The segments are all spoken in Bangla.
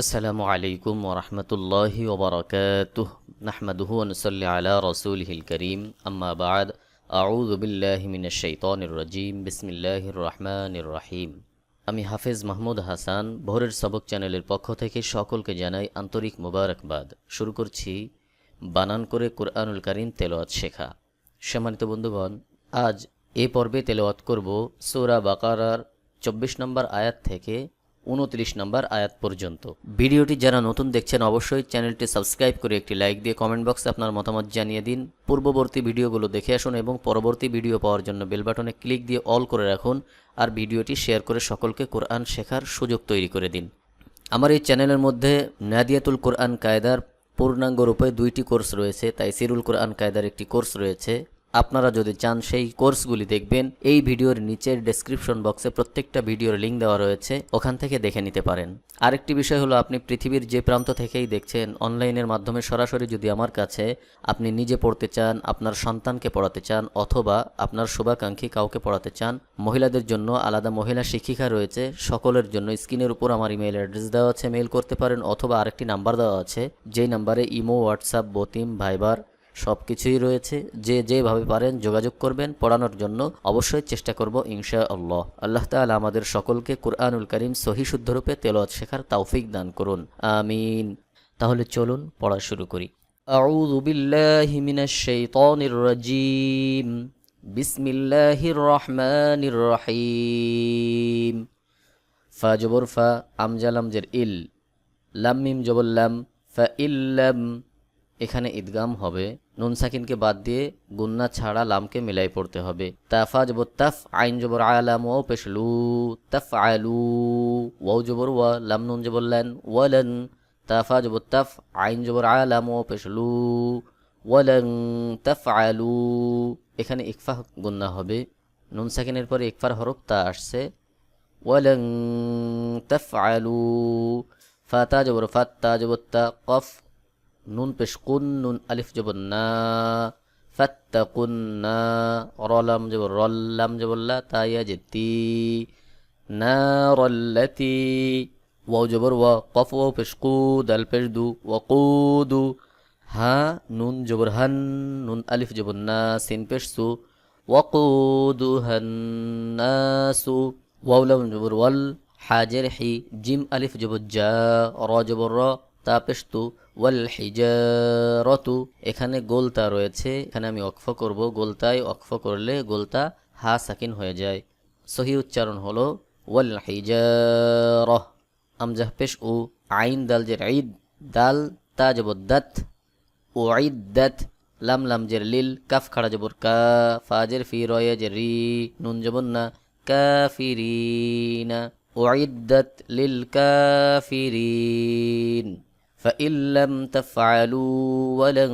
আসসালামু আলাইকুম ওরহমতুল্লাহি ওবরাকাতুহ নাহমাদুহু নসল্লি আলা রসুলহিল করিম। আম্মা বাদ। আউদ বিল্লাহি মিন শৈতানির রজিম। বিসমিল্লাহির রহমানির রহিম। আমি হাফেজ মাহমুদ হাসান, ভোরের সবক চ্যানেলের পক্ষ থেকে সকলকে জানাই আন্তরিক মোবারকবাদ। শুরু করছি বানান করে কুরআনুল করিম তেলাওয়াত শেখা। সম্মানিত বন্ধুগণ, আজ এ পর্বে তেলাওয়াত করব সৌরা বাকারার চব্বিশ নম্বর আয়াত থেকে উনত্রিশ নম্বর আয়াত পর্যন্ত। ভিডিওটি যারা নতুন দেখছেন অবশ্যই চ্যানেলটি সাবস্ক্রাইব করে একটি লাইক দিয়ে কমেন্ট বক্সে আপনার মতামত জানিয়ে দিন। পূর্ববর্তী ভিডিওগুলো দেখে আসুন এবং পরবর্তী ভিডিও পাওয়ার জন্য বেল বাটনে ক্লিক দিয়ে অল করে রাখুন আর ভিডিওটি শেয়ার করে সকলকে কোরআন শেখার সুযোগ তৈরি করে দিন। আমার এই চ্যানেলের মধ্যে নাদিয়াতুল কোরআন কায়দার পূর্ণাঙ্গ রূপে দুইটি কোর্স রয়েছে তাই সিরুল কোরআন কায়দার একটি কোর্স রয়েছে। আপনারা যদি চান সেই কোর্সগুলি দেখবেন, এই ভিডিওর নিচের ডেসক্রিপশন বক্সে প্রত্যেকটা ভিডিওর লিঙ্ক দেওয়া রয়েছে, ওখান থেকে দেখে নিতে পারেন। আরেকটি বিষয় হলো, আপনি পৃথিবীর যে প্রান্ত থেকেই দেখছেন, অনলাইনের মাধ্যমে সরাসরি যদি আমার কাছে আপনি নিজে পড়তে চান, আপনার সন্তানকে পড়াতে চান, অথবা আপনার শুভাকাঙ্ক্ষী কাউকে পড়াতে চান, মহিলাদের জন্য আলাদা মহিলা শিক্ষিকা রয়েছে, সকলের জন্য স্ক্রিনের উপর আমার ইমেল অ্যাড্রেস দেওয়া আছে মেল করতে পারেন, অথবা আরেকটি নাম্বার দেওয়া আছে, যেই নাম্বারে ইমো, হোয়াটসঅ্যাপ, বতিম, ভাইবার সব কিছুই রয়েছে যে যেভাবে পারেন যোগাযোগ করবেন পড়ানোর জন্য অবশ্যই চেষ্টা করব ইনশা আল্লাহ আল্লাহ তাআলা আমাদের সকলকে কুরআনুল করিম সহি শুদ্ধরূপে তেলাওয়াত শেখার তৌফিক দান করুন আমিন তাহলে চলুন পড়া শুরু করি أعوذ بالله من الشيطان الرجيم بسم الله الرحمن الرحيم ফা জবর ফা আমজালাম জের ইল লাম মিম জবর লাম ফা ইল্লাম এখানে ঈদগাম হবে নুন সাকিনকে বাদ দিয়ে গুন্না ছাড়া লামকে মিলাই পড়তে হবে। তাফা জবর তাফ, আইন জবর আলাম ও পেশলু, তাফ আলু ওয়াও জবর ওয়া, লাম নুন জবর লান, ওয়ালান। তাফা জবর তাফ, আইন জবর আলাম ও পেশলু, ওয়ালান, তাফ আলু। এখানে ইকফা গুন্না হবে। নুন সাকিনের পরে ইকফার হরফ তা আসছে। ওয়ালান, তাফ আলু। ফাতা জবর ফাত্তা জবর তা কফ। নুন পেশ কুন, নুন আলিফ জবর না, ফাত্তাকুন্না, রলাম জবর রল্লাম জবল্লা তাইয়া যেতি না রল্লাতি ওয়াও জবর ওয়া কফ ওয়াও পেশ কু, দাল পেশ দু ওয়াকুদু হা, নুন জবর হান, নুন আলিফ জবর না, সিন পেশ সু ওয়াকুদু হান্নাসু ওয়াও লাম জবর ওয়াল, হাজের হি, জিম আলিফ জবর জা, র জবর র তা পেশ তু ওয়াল হিজারতু, এখানে গোলতা রয়েছে, এখানে আমি অক্ফ করব, গোলতায় অক্ফ করলে গোলতা হা সাকিন হয়ে যায়। সহি উচ্চারণ হলো, ওয়াল হিজারহ, আমজাহ পেশ উ, আইন দাল জের ঈদ, দাল তা জবদ্দাত ও ঈদ্দাত লাম লাম জের লিল, কাফ খাড়া জবর কা ফাজের ফি রয়ে জের রি, নুন জবর না কাফিরিনা লিল কাফিরিন فإن لم تفعلوا ولن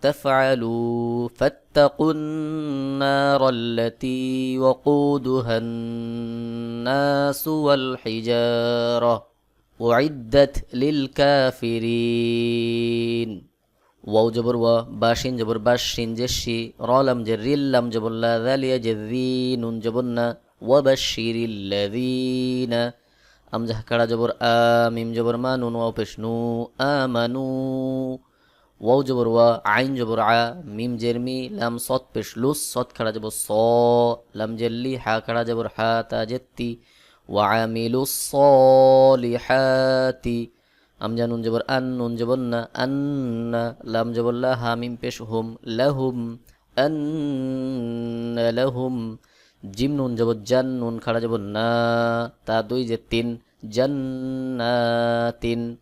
تفعلوا فاتقوا النار التي وقودها الناس والحجارة أعدت للكافرين. واو جبر و باشين جبر باشين جشي رالم جريل لم جبر لا ذالي جذين جبرنا وبشر الذين আমজাহ কাড়া জবর আ মিম জবর মা নুন ওয়াও পেশ নু আমানু ওয়াও জবর ওয়া আইন জবর আ মিম জেরমি লাম সৎ পেশ লুস সৎ খাড়া জবর স লাম জেল্লি হা খাড়া জবর হা তা জেত্তি ওয়া আমিলু সলিহাতি আমজা নুন জবর আন নুন জবর না আন্না লাম জবর লা হা মিম পেশ হুম লাহুম আন্না লাহুম জিম নুন যাব জান, নুন খাড়া যাব না, তা দুই যে তিন জান জান্নাতিন।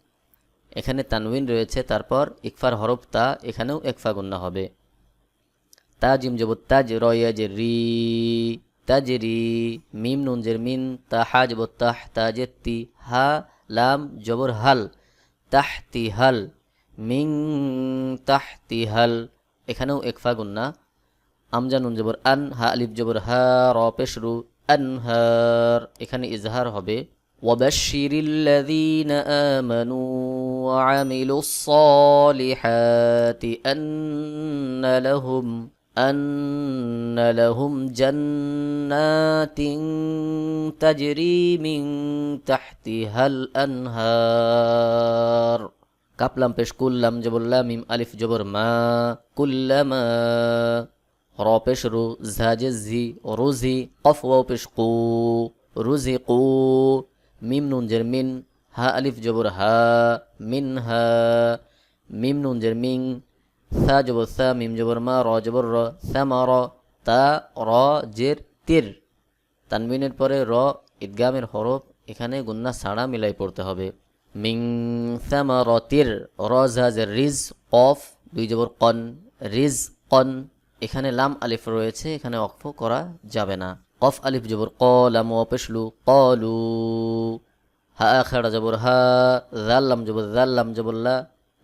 এখানে তানউইন রয়েছে, তারপর ইকফার হরফ তা, এখানেও একফা গুন্না হবে। তা জিম যাব তাজ রয়া যে রি, তাজ রি, মিম নুন জের মিন, তা হা যাব তাহ তাজে তি, হা, লাম জবর হাল তাহতি হাল, মিং তাহতি হাল, এখানেও একফা গুন্না আমজা নুন জবর আন হা আলিফ জবর হা র পেশরু আনহার এখানে ইজহার হবে وبشر الذين آمنوا وعملوا الصالحات أن لهم أن لهم جنات تجري من تحتها الأنهار কাপলাম পেশ কুল্লাম জবল্লা মিম আলিফ জবর মা কুল্লামা র পেশ রু ঝাজে ঝি রুজি কফ ওয়াও পেশ কু রুজি কু মিম নুন জের মিন, হা আলিফ জবর হা, মিন হা, মিম নুন জের মিং, সা জবর সা, মিম জবর মা, র জবর র, সা মা র, তা র জের তীর। তানবিনের পরে র ঈদগামের হরফ, এখানে গুন্না ছাড়া মিলাই পড়তে হবে। মিং সামারতির রজাজের রিজ, কফ, দুই জবর কন, রিজ কন। এখানে লাম আলিফ রয়েছে এখানে অক্ফ করা যাবে না কফ আলিফ জবর ক লাম অপেশলু কলু হা আখাড়া জবর হা জাল্লাম জবর জাল্লাম জবল্লা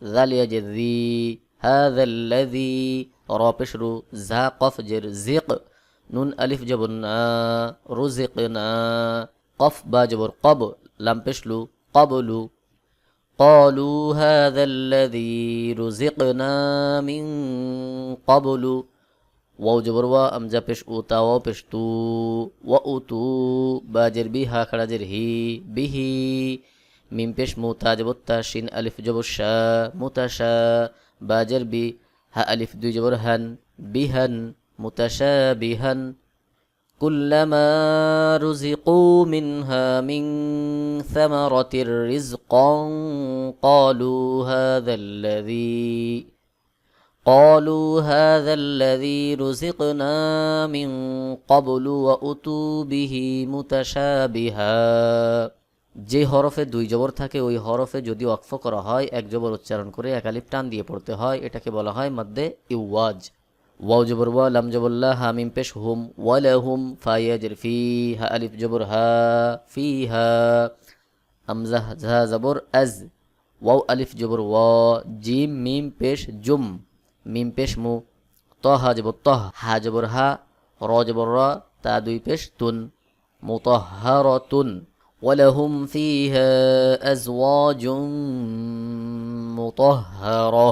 জালিয়া জে জি هذا الذي را পেশরু জা কফ জের জিক নুন আলিফ জবর না রুজিকনা কফ বা জবর কব লাম পেশলু কবলু قالوا هذا الذي رزقنا من قبل واو جبر وا امزا پیش اوتا واو پیش تو و اوتو باجر بي ها خڑا جر هي به ميم پیش موتا جبر تا شين الف جبر شا متشا باجر بي ها الف دو جبر هن بهن متشابهن كلما رزقوا منها من ثمرة رزقا قالوا هذا الذي قالوا هذا الذي رزقنا من قبل وأتوا به متشابها যে হরফে দুই জবর থাকে ওই হরফে যদি ওয়াকফ করা হয় এক জবর উচ্চারণ করে একালিপ টান দিয়ে পড়তে হয় এটাকে বলা হয় মধ্যে ইওয়াজ ওয়াও জবর ওয়া লাম জবল্লা হা মিম পেশ হুম ওয়ালা হুম ফাইয়াজের ফি হা আলিফ জবর হা ফি হা আমজা ঝা জবর আজ ওয়াও আলিফ জবর ওয়া জিম মিম পেশ জুম মিম পেশ মু তহা জবর তহ হা জবর হা র জবর র তা দুই পেশ তুন মুতহহারাতুন ولهم فيها أزواج مطهرة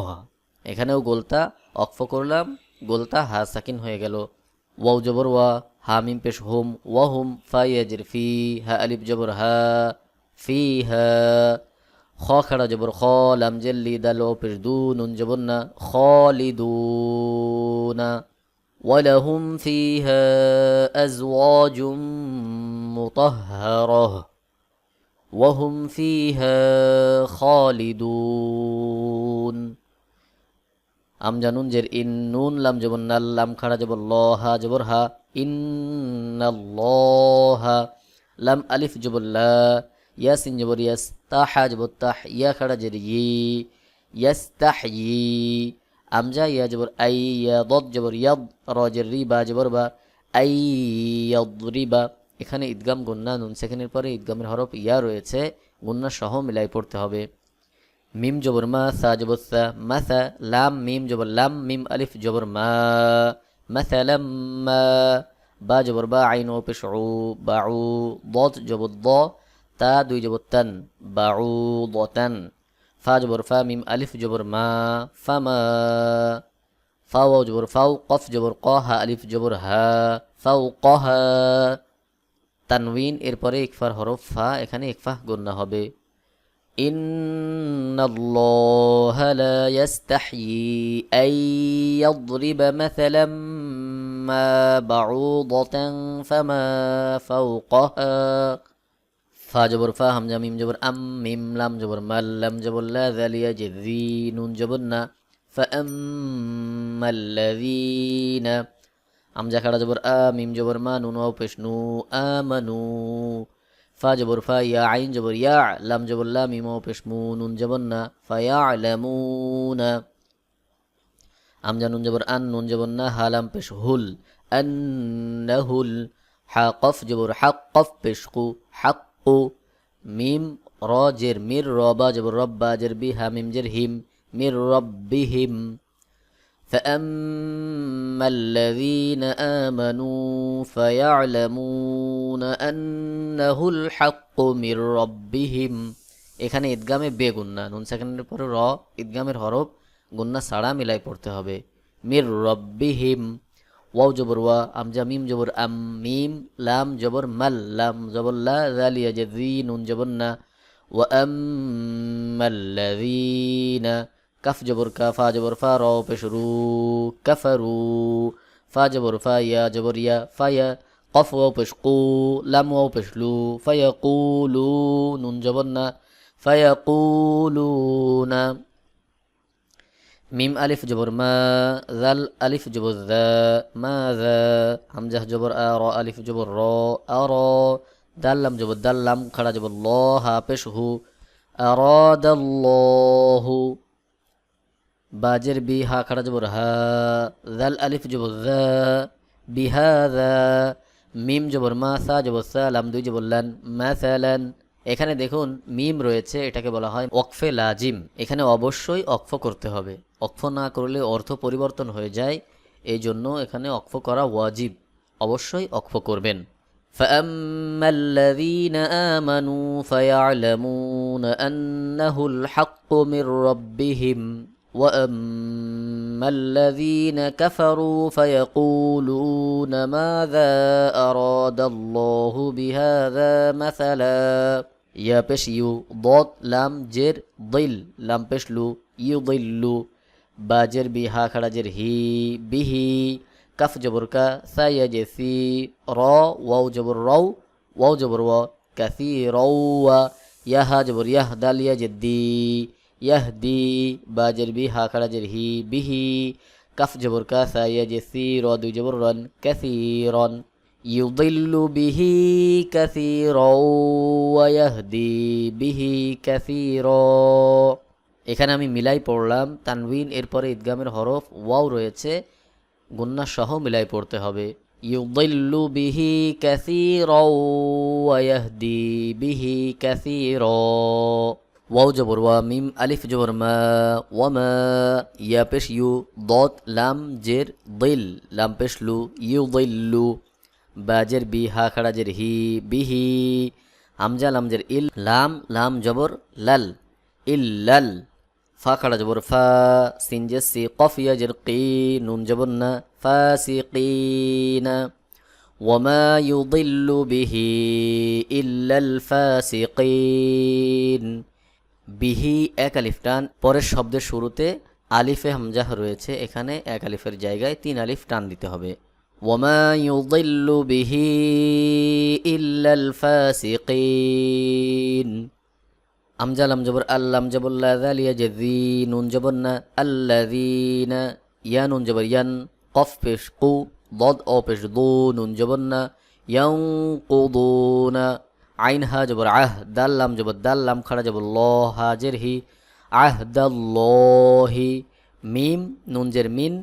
এখানেও গোলতা অক্ফ করলাম গোলতা হা সাকিন হয়ে গেল ওয়াও জবর ওয়া হা মিম পেশ হুম ওয়া হুম ফাইয়াজির ফি হা আলিফ জবর হা ফি হা খ খাড়া জবর খ লাম জেল্লি দাল ও পেশ দু নুন জবর না খালিদুনা ولهم فيها أزواج مطهرة وهم فيها خالدون আম জানুন জের ইন নুন লাম জবর নাল লাম খাড়া জবর ল হা জবর হা ইন্নাল্লাহা লাম আলিফ জবর লা ইয়াসিন জবর ইয়াস তাহা জবর তাহ ইয়া খাড়া জের ই ইয়াস্তাহয়ি আমজা ইয়া জবর আই ইয়া দদ জবর ইয়াদ র জের রি বা জবর বা আই ইয়াদরিবা এখানে ঈদগাম গুন্না, নুন সেখানের পরে ঈদগামের হরফ ইয়া রয়েছে, গুন্না সহ মিলাই পড়তে হবে। মিম জবর মা, সা জবর সা মাসা লাম মিম জবর লাম, মিম আলিফ জবর মা মাসালাম মা, বা জবর বা আইন ও পেশ বা উ দত জবর দ তা দুই জবর তান বা উ দতান ফা জবর ফা মিম আলিফ জবর মা ফামা ফা ওয়াও জবর ফাও কফ জবর ক হা আলিফ জবর হা ফাও কহা তানউইন এরপরে ইকফার হরফ ফা এখানে ইকফা গণ্য হবে إن الله لا يستحيي أن يضرب مثلا ما بعوضة فما فوقها ফা জবর ফা হামজা মিম জবর আম মিম লাম জবর মাল লাম জবর লা জালিয়া যে জি নুন জবর না। ফা আমাল্লাযীনা আমজা খাড়া জবর আ মিম জবর মা নুন ওয়াও পেশ নু আমানু। ফা জবর ফা ইয়া আইন জবর ইয়া, লাম জবর লা মিম ওয়াও পেশ মু, নুন জবর না। ফা ইয়ালামুনা আমজা নুন জবর আন, নুন জবর না, হা লাম পেশ হুল। আন্নাহুল, হা কফ জবর হাক কফ পেশ কু হাক হাক্কু মিম র জের মির রবা জবর রব্বা জের বি হা মিম জের হিম মির রব্বিহিম فأما الذين آمنوا فيعلمون أنه الحق من ربهم এখানে ঈদগামে বে গুন্না নুন সেকেন্ডের পরে র ঈদগামের হরফ গুন্না ছাড়া মিলাই পড়তে হবে মির রব্বিহিম ওয়াও জবর ওয়া আমজা মিম জবর আম মিম লাম জবর মাল লাম জবর লা জালিয়া যে জি নুন জবর না ওয়া আম্মাল্লাযীনা কাফ জবর কা ফা জবর ফা র পেশ রু কাফারু ফা জবর ফা ইয়া জবর ইয়া পেশ কু লাম ওয়াও পেশ লু ফায়াকুলু নুন জবর না ফায়াকুলুনা মিম আলিফ জবর মা, জাল আলিফ জবর দা, মা দা হামজাহ জবর আ, র আলিফ জবর র, আ, র, দাল্লাম জবর দাল্লাম, খাড়া জবর ল, হা পেশ হু আরাদাল্লাহু বাজের বি, হা, খাড়া জবর হা, জাল আলিফ জবর দা বিহাদা মিম জবর মা, সা জবর সা, লাম দুই জবর লান মাসালান এখানে দেখুন, মিম রয়েছে, এটাকে বলা হয় অকফে লাজিম। এখানে অবশ্যই অক্ফ করতে হবে। অক্ফ না করলে অর্থ পরিবর্তন হয়ে যায় এই জন্য এখানে অক্ফ করা ওয়াজিব অবশ্যই অক্ফ করবেন فأما الذين آمنوا فيعلمون أنه الحق من ربهم وأما الذين كفروا فيقولون ماذا أراد الله بهذا مثلا ইয়া পেশ ইউ দত লাম জের দিল লাম পেশ লু ইউ দিল্লু বাজের বি হা খাড়াজের হি, বিহি, কফ জবর কা, সাইয়া জে সি, র, ওয়াও জবর রও, ওয়াও জবর ওয়া, কাসি রওয়া ইয়াহা জবর ইয়াহ, দালিয়া জে দি ইয়াহ দি বাজের বি হা খাড়াজের হি, বিহি, কফ জবর কা, সাইয়া জে সি, র দুই জবর রন, কাসি রন, ইউদিল্লু বিহি, কাসি রওয়া ইয়াহদি বিহি, কাসি র। এখানে আমি মিলাই পড়লাম তানবিন এরপরে ঈদগামের হরফ, ওয়াও রয়েছে, গুন্না সহ মিলাই পড়তে হবে। ইউদিল্লু বিহি কাসীরা ওয়া ইয়াহদি বিহি কাসীরা। ওয়াও জবর ওয়া, মিম আলিফ জবর মা ইয়া পেশ ইউ, দত, লাম, জের, দিল, লাম পেশ লু, ইউদিল্লু, বাজের বি, হা খাড়াজের হি, বিহি, হামজা লামজের ইল, লাম লাম জবর, লাল ইল্লাল ফা খাড়া জবর ফা সিনজে সি কফিয়া জের কি, নুন জবর না, ফা সি কি না। বিহি বিহি এক আলিফ টান, পরের শব্দের শুরুতে আলিফে হামজাহ রয়েছে, এখানে এক আলিফের জায়গায় তিন আলিফ টান দিতে হবে। ওমায়ুদিল্লু বিহি ইল্লাল ফাসিকিন। আমজা লাম জবর আল্লাম জবল্লা জালিয়া জেদি নুন জবর না আল্লাযীনা ইয়া নুন জবর ইয়ান, কফ পেশ কু ضد ও পেশ দু নুন জবর না ইয়ানকুদুনা, আইন হা জবর আহ দাল লাম জবর দাল লাম খাড়া জবর ল হাজের হি আহদাল্লাহি মিম, নুন জের মিন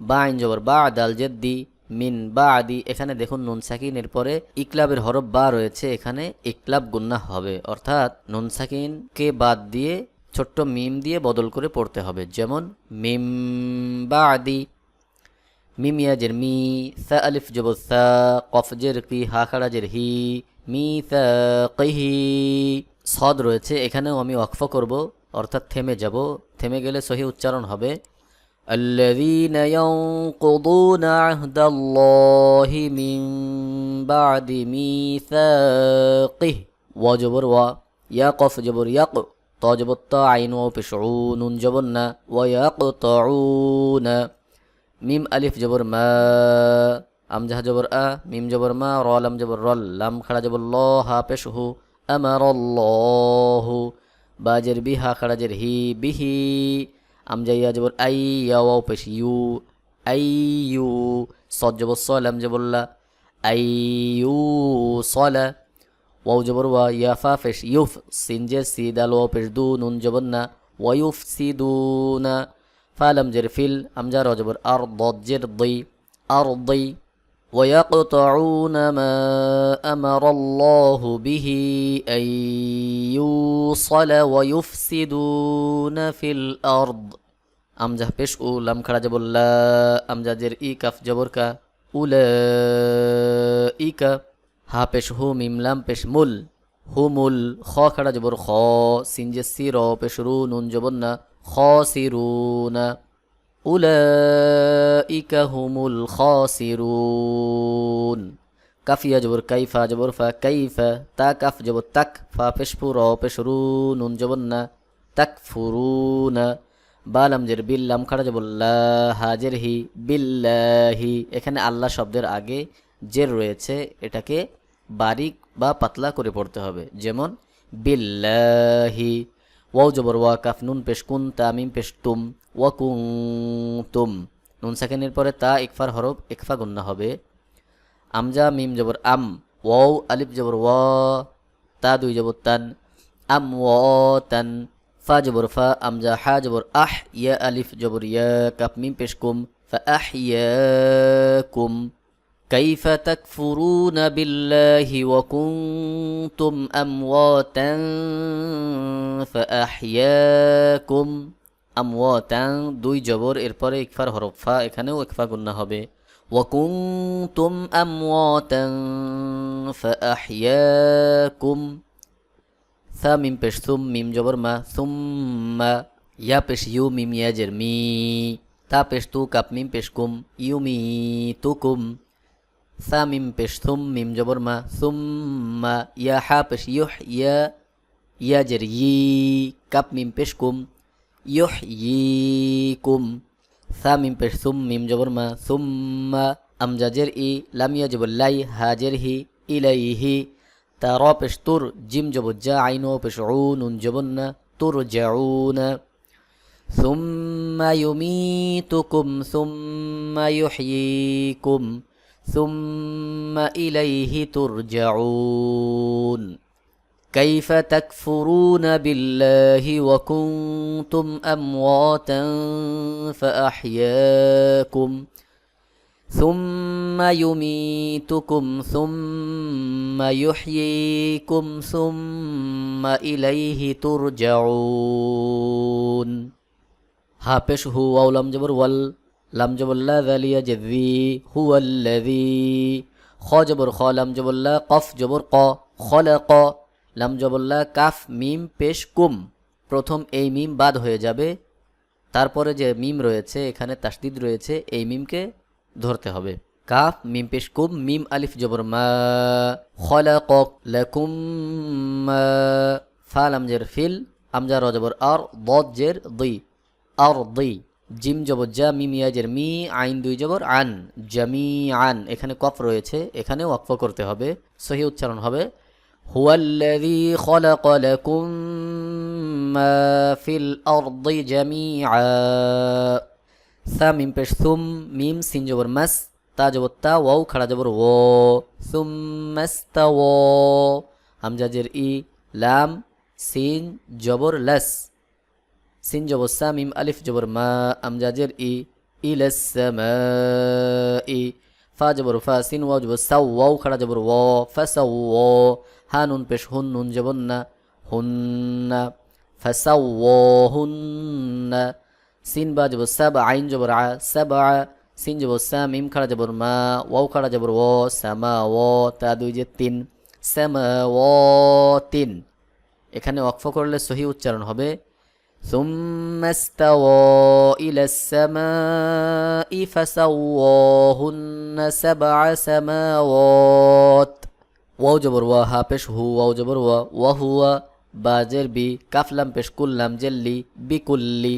বা আইন জবর বা, দাল জেদ্দি মিন বা আদি এখানে দেখুন নুন সাকিনের পরে ইকলাবের হরফ বা রয়েছে, এখানে ইকলাব গুন্না হবে। অর্থাৎ নুন সাকিনকে বাদ দিয়ে ছোট্ট মিম দিয়ে বদল করে পড়তে হবে। যেমন মিম বা আদি মিম ইয়াজের মি, সা আলিফ জব সা, কফ জের কি, হা খাড়াজের হি, মি সা কিহি সদ রয়েছে। এখানেও আমি ওয়াকফ করব, অর্থাৎ থেমে যাব। থেমে গেলে সহি উচ্চারণ হবে। الذين ينقضون عهد الله من بعد ميثاقه وجبر و يقف جبر يق طاجب الطا عين وبشعون جبرنا ويقطعون মিম আলিফ জবর মা আমজাহ জবর আ মিম জবর মা র লাম জবর রল লাম খাড়া জবর ল হা পেশ হু আমার লহু বাজের বিহা খাড়া জের হি বিহি আমজা ইয়া জবর আই ইয়াও পেশ, ইউ, আই ইউ সদ জবর সল লাম জবল্লা আই ইউ সলা, ওয়াও জবর ওয়া ইয়াফা পেশ, ইউফ সিনজে সি দাল ওয়াও পেশ দু, নুন জবর না ওয়াইউফ সি দু না ফালাম জের ফিল আমজা রজবর আর দজ্জের দই, আর দই ويقطعون ما أمر الله به أن يوصل ويفسدون في الأرض আমজা পেশ উ লাম খাড়া জবল্লা আমজা জের ই কাফ জবর কা উল ইকা হা পেশ হু মিম লাম পেশ মুল হুমুল খ খাড়া জবর খ সিনজে সি র পেশ রু নুন জবর না خاسرون উলাইকা হুমুল খাসিরুন। কাফিয়া জবর কাইফা, জবর ফা কাইফা, তা কাফ জবর তাক, ফা পেশফু র পেশরু নুন জবর না, তাক ফুরুনা। বালাম জের বিল্লাম খাড়া জবল্লা হাজের হি বিল্লাহি এখানে আল্লাহ শব্দের আগে জের রয়েছে, এটাকে বারিক বা পাতলা করে পড়তে হবে। যেমন বিল্লাহি ওয়াও জবর ওয়া, কাফ নুন পেশ কুন তা মিম পেশ তুম। ওয়া কুং তুম নুন সেকেন্ডের পরে তা ইকফার হরফ ইকফা গুন্না হবে আমজা মিম জবর আম ওয়াও আলিফ জবর ওয়া তা দুই জবর তান আম ওয়া তান ফা জবর ফা আমজা হা জবর আহ ইয়া আলিফ জবর ইয়া কাপ মিম পেশ কুম ফা আহ কুম كيف تكفرون بالله وكنتم أمواتا فأحياكم أمواتا দুই জবর এরপরে ইকফার হরফ ফা এখানেও ইকফা গুন্না হবে وكنتم أمواتا فأحياكم ثا মিম পেশ সুম মিম জবর মা সুম্মা ইয়া পেশ ইউ মিম ইয়াজের মি তা পেশ তু কাপ মিম পেশ কুম ইউ মি তুকুম সা মিম পেশ সুম মিম জবর মা সুম্মা ইয়া হা পেশ ইউহ ইয়া ইয়াজের ই কাপ মিম পেশ কুম ইউহ ই কুম সা মিম পেশ সুম মিম জবর মা সুম্মা আমজাজের ই লাম ইয়াজবর লাই হাজের হি ইলাইহি তা র পেশ তুর জিম জবর যা আইন পেশ উ নুন জবর না তুর জাউনা ثم يميتكم ثم يحييكم ثم إليه ترجعون كيف تكفرون بالله وكنتم امواتا فاحياكم ثم يميتكم ثم يحييكم ثم اليه ترجعون هابش هو ولم جبر وال لم جبر لا ذلي جذي هو الذي خ جبر خ لم جبر لا قف جبر ق خلق লাম জবল্লা কাফ মিম পেশ কুম। প্রথম এই মিম বাদ হয়ে যাবে। তারপরে যে মিম রয়েছে, এখানে তাসদিদ রয়েছে, এই মিমকে ধরতে হবে। কাফ, মিম পেশ কুম, মিম আলিফ জবর মা। খলাক লাকুম ফা ফিল আমজা র জবর আর বদ জের দুই আর দুই জিম জবর জা, মিম ইয়াজের মি, আইন দুই জবর আন জামি আন এখানে কফ রয়েছে, এখানে ওয়াকফ করতে হবে। সহি উচ্চারণ হবে হুয়াল্লাযী খালাকা লাকুম মা ফিল আরদি জামিআ সা মিম পেশ সুম মিম সিন জবর মাস তা জবর তা ওয়াও খাড়া জবর ও সুম মাস্তা ও হামজাজের ই লাম সিন জবর লাস সিন জবর সা মিম আলিফ জবর মা আমজাজের ই ইলাসমা ই ফা জবর ফা সিন ওয়াও জবর সাউ ওয়াও খাড়া জবর ও ফাসাউ ও হা নুন পেশ হুন নুন জবর না হুন্না ফাসাউ হুন্না সিন বা জবর সাব আইন জবর আ সাব আ সিন জবর সা মিম খাড়া জবর মা ওয়াও খাড়া জবর ও সামা ও তা দুই যে তিন সামা ও তিন এখানে ওয়াকফ করলে সহি উচ্চারণ হবে ثم استوى إلى السماء فسواهن سبع سماوات ওয়াও জবর ওয়া, হা পেশ হু, ওয়াও জবর ওয়া ওয়া হুয়া বাজের বি কাফলাম পেশ কুল্লাম জেল্লি বিকুল্লি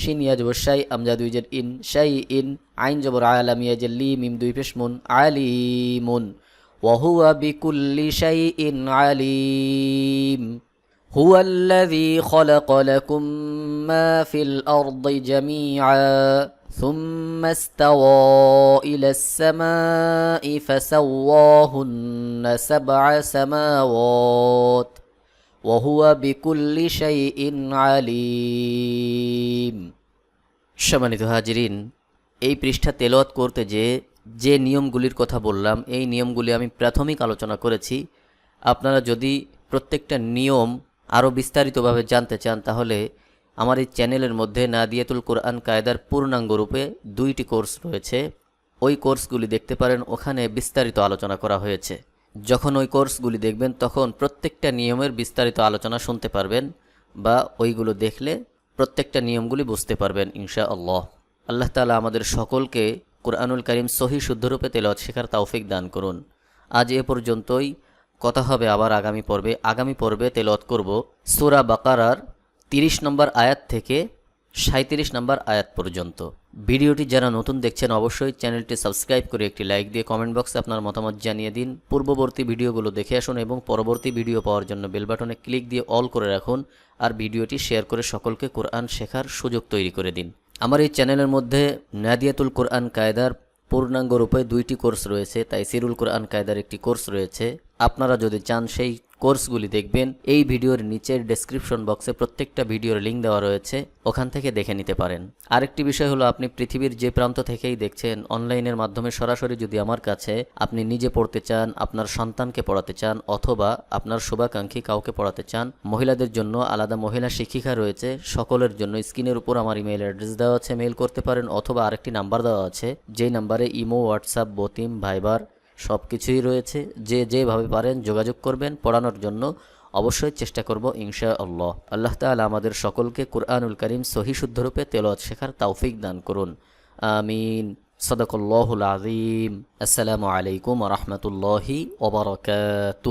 শিন ইয়া জবর শাই আমজা দুই জের ইন, শাই ইন, আইন জবর আলাম ইয়া জেল্লি মিম দুই পেশ মুন, আলিমুন ওয়াহুয়া বিকুল্লি শাই ইন আলিম। هو الذي خلق لكم ما في الأرض جميعا ثم استوى إلى السماء فسواهن سبع سماوات وهو بكل شيء عليم সম্মানিত হাজিরিন এই পৃষ্ঠা তেলওয়াত করতে যে যে নিয়মগুলির কথা বললাম এই নিয়মগুলি আমি প্রাথমিক আলোচনা করেছি আপনারা যদি প্রত্যেকটা নিয়ম আরও বিস্তারিতভাবে জানতে চান, তাহলে আমার এই চ্যানেলের মধ্যে নাদিয়াতুল কোরআন কায়দার পূর্ণাঙ্গ রূপে দুইটি কোর্স রয়েছে। ওই কোর্সগুলি দেখতে পারেন, ওখানে বিস্তারিত আলোচনা করা হয়েছে। যখন ওই কোর্সগুলি দেখবেন, তখন প্রত্যেকটা নিয়মের বিস্তারিত আলোচনা শুনতে পারবেন বা ওইগুলো দেখলে প্রত্যেকটা নিয়মগুলি বুঝতে পারবেন ইনশা আল্লাহ আল্লাহ তালা আমাদের সকলকে কোরআনুল করিম সহি শুদ্ধরূপে তেলত শেখার তৌফিক দান করুন। আজ এ পর্যন্তই। কথা হবে আবার আগামী পর্বে। আগামী পর্বে তেলত করব সুরা বাকারার তিরিশ নম্বর আয়াত থেকে সাঁত্রিশ নম্বর আয়াত পর্যন্ত। ভিডিওটি যারা নতুন দেখছেন অবশ্যই চ্যানেলটি সাবস্ক্রাইব করে একটি লাইক দিয়ে কমেন্ট বক্সে আপনার মতামত জানিয়ে দিন। পূর্ববর্তী ভিডিওগুলো দেখে আসুন এবং পরবর্তী ভিডিও পাওয়ার জন্য বেল বাটনে ক্লিক দিয়ে অল করে রাখুন আর ভিডিওটি শেয়ার করে সকলকে কোরআন শেখার সুযোগ তৈরি করে দিন। আমার এই চ্যানেলের মধ্যে নাদিয়াতুল কোরআন কায়দার পূর্ণাঙ্গ রূপে দুইটি কোর্স রয়েছে তাই সিরুল কোরআন কায়দার একটি কোর্স রয়েছে। আপনারা যদি চান সেই কোর্সগুলি দেখবেন, এই ভিডিওর নিচের ডেসক্রিপশন বক্সে প্রত্যেকটা ভিডিওর লিঙ্ক দেওয়া রয়েছে, ওখান থেকে দেখে নিতে পারেন। আরেকটি বিষয় হলো, আপনি পৃথিবীর যে প্রান্ত থেকেই দেখছেন, অনলাইনের মাধ্যমে সরাসরি যদি আমার কাছে আপনি নিজে পড়তে চান, আপনার সন্তানকে পড়াতে চান, অথবা আপনার শুভাকাঙ্ক্ষী কাউকে পড়াতে চান, মহিলাদের জন্য আলাদা মহিলা শিক্ষিকা রয়েছে, সকলের জন্য স্ক্রিনের উপর আমার ইমেল অ্যাড্রেস দেওয়া আছে মেল করতে পারেন, অথবা আরেকটি নাম্বার দেওয়া আছে, যেই নাম্বারে ইমো, হোয়াটসঅ্যাপ, বতিম, ভাইবার সব কিছুই রয়েছে। যে যেভাবে পারেন যোগাযোগ করবেন। পড়ানোর জন্য অবশ্যই চেষ্টা করব ইনশা আল্লাহ আল্লাহ তালা আমাদের সকলকে কুরআনুল করিম সহি শুদ্ধরূপে তেলত শেখার তৌফিক দান করুন। আমিন। সদাকল্লাহুল আজিম আসসালামু আলাইকুম রহমতুল্লাহি ওবরকাত